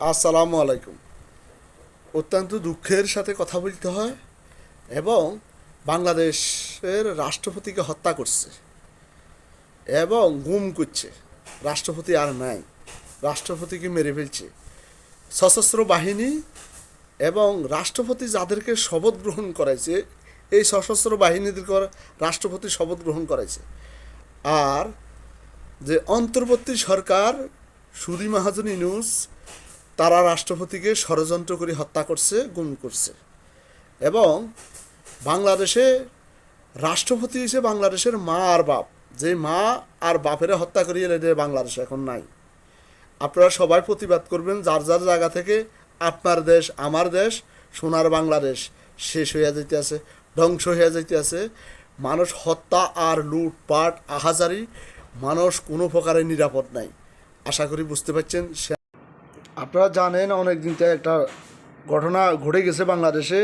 আসসালামু আলাইকুম। অত্যন্ত দুঃখের সাথে কথা বলতে হয় এবং বাংলাদেশের রাষ্ট্রপতিকে হত্যা করছে এবং গুম করছে। রাষ্ট্রপতি আর নাই। রাষ্ট্রপতিকে মেরে ফেলছে। সশস্ত্র বাহিনী এবং রাষ্ট্রপতি যাদেরকে শপথ গ্রহণ করাইছে, এই সশস্ত্র বাহিনীদের রাষ্ট্রপতি শপথ গ্রহণ করাইছে। আর যে অন্তর্বর্তী সরকার সুদি মাহাজন ইনুস তারা রাষ্ট্রপতিকে ষড়যন্ত্র করে হত্যা করছে, গুম করছে। এবং বাংলাদেশে রাষ্ট্রপতি হিসেবে বাংলাদেশের মা আর বাপ। যে মা আর বাপেরা হত্যা করিয়ে এলে বাংলাদেশে এখন নাই। আপনারা সবাই প্রতিবাদ করবেন, যার যার জায়গা থেকে আপনার দেশ, আমার দেশ, সোনার বাংলাদেশ শেষ হইয়া যাইতে আছে ধ্বংস হইয়া যাইতে আছে মানুষ হত্যা আর লুটপাট, আহাজারি, মানুষ কোনো প্রকারে নিরাপদ নাই। আশা করি বুঝতে পারছেন আপনারা জানেন অনেক দিন একটা ঘটনা ঘটে গেছে বাংলাদেশে।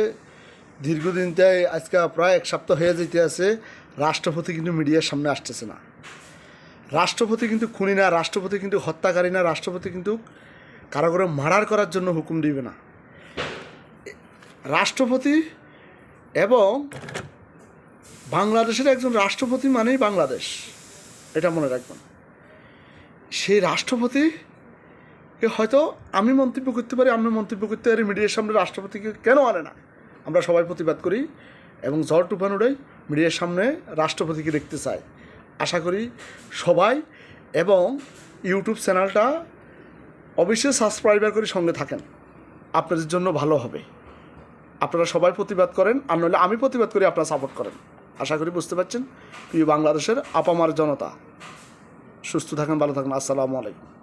দীর্ঘদিন থেকে আজকে প্রায় এক সপ্তাহ হয়ে যেতে আছে, রাষ্ট্রপতি কিন্তু মিডিয়ার সামনে আসতেছে না। রাষ্ট্রপতি কিন্তু খুনি না, রাষ্ট্রপতি কিন্তু হত্যাকারী না, রাষ্ট্রপতি কিন্তু কারও করে মার্ডার করার জন্য হুকুম দিবে না। রাষ্ট্রপতি এবং বাংলাদেশের একজন রাষ্ট্রপতি মানেই বাংলাদেশ, এটা মনে রাখবেন। সেই রাষ্ট্রপতি হয়তো আমি মন্তব্য করতে পারি আমি মন্তব্য করতে পারি, মিডিয়ার সামনে রাষ্ট্রপতিকে কেন আনে না? আমরা সবাই প্রতিবাদ করি এবং ঝড় তুফান উড়াই মিডিয়ার সামনে রাষ্ট্রপতিকে দেখতে চাই আশা করি সবাই এবং ইউটিউব চ্যানেলটা অবশ্যই সাবস্ক্রাইবার করে সঙ্গে থাকেন। আপনাদের জন্য ভালো হবে। আপনারা সবাই প্রতিবাদ করেন, আর নইলে আমি প্রতিবাদ করি, আপনারা সাপোর্ট করেন। আশা করি বুঝতে পারছেন, প্রিয় বাংলাদেশের আপামার জনতা। সুস্থ থাকেন, ভালো থাকেন। আসসালামু আলাইকুম।